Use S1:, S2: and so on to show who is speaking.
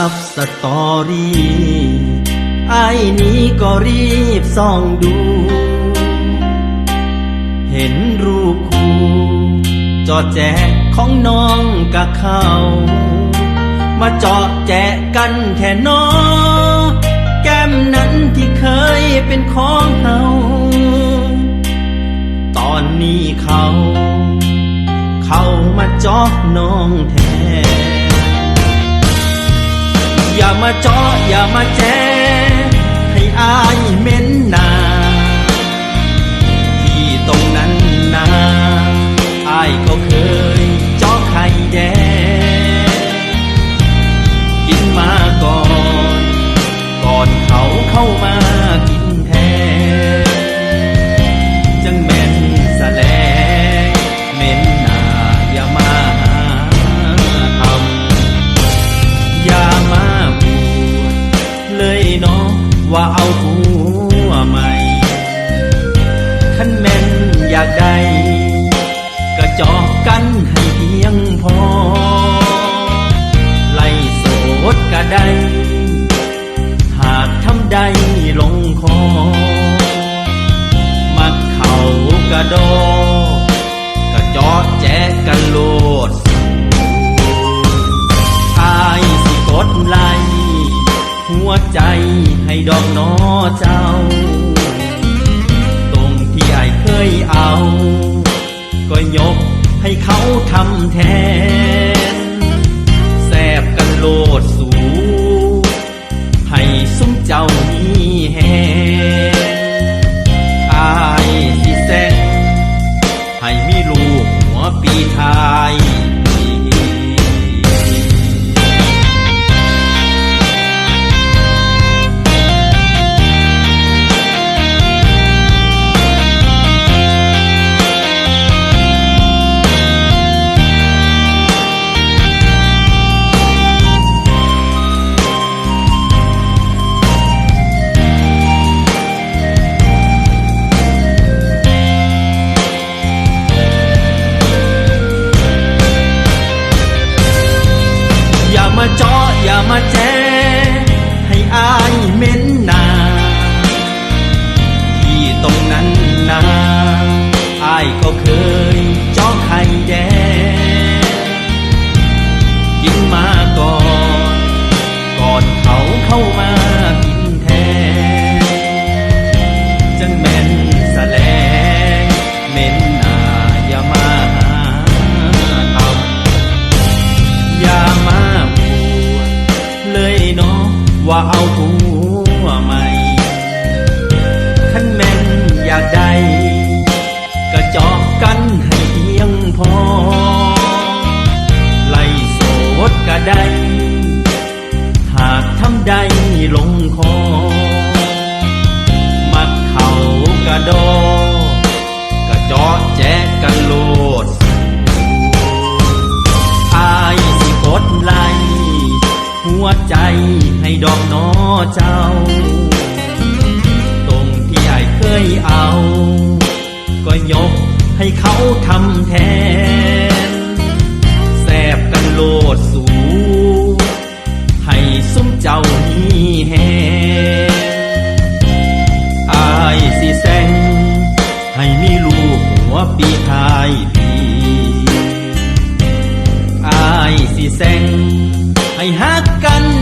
S1: อัพสตอรี่ไอ้นี้ก็รีบส่องดู เห็นรูปคู่จอแจกของน้องกับเขา มาเจาะแจกกันแท่นอ แก้มนั้นที่เคยเป็นของเฮาตอนนี้เขา เข้ามาจอกน้องแทน มาเจาะอย่ามาแจให้อายเหม็นหนาที่ตรงนั้นนาอายก็เคยเจาะไข่แดงกินมาก่อน ก่อนเขาเข้ามากินแทนจังแม่นแสลงเหม็นหนาอย่ามาหาทำอย่า ว่าเอาผัวใหม่ขันแม่นอยากได้ก็จอกกันให้เพียงพอ ไล่โสดก็ได้ หากทำได้ลงคอ มักเขากระโดดกระจอแจกกันโลดอายสิกดไล่หัวใจ ดอกน้อเจ้า ตรงที่ไอเคยเอา ก็ยกให้เขาทำแทน ว่าเอาผัวใหม่ขันแม่นอยากได้ก็จอกกันให้เพียงพอ ไล่โสดก็ได้ หากทำได้ลงคอ มักเขากระดอกระจอแจกกันโล ใจให้ดอกน้อเจ้า ตรงที่อายเคยเอา ก็ยกให้เขาทำแทนแซบกันโลดสูให้ซุ้มเจ้านี้แหอายสิแซงให้มีลูกหัวปีทายปีอายสิแซงให้ฮัก กัน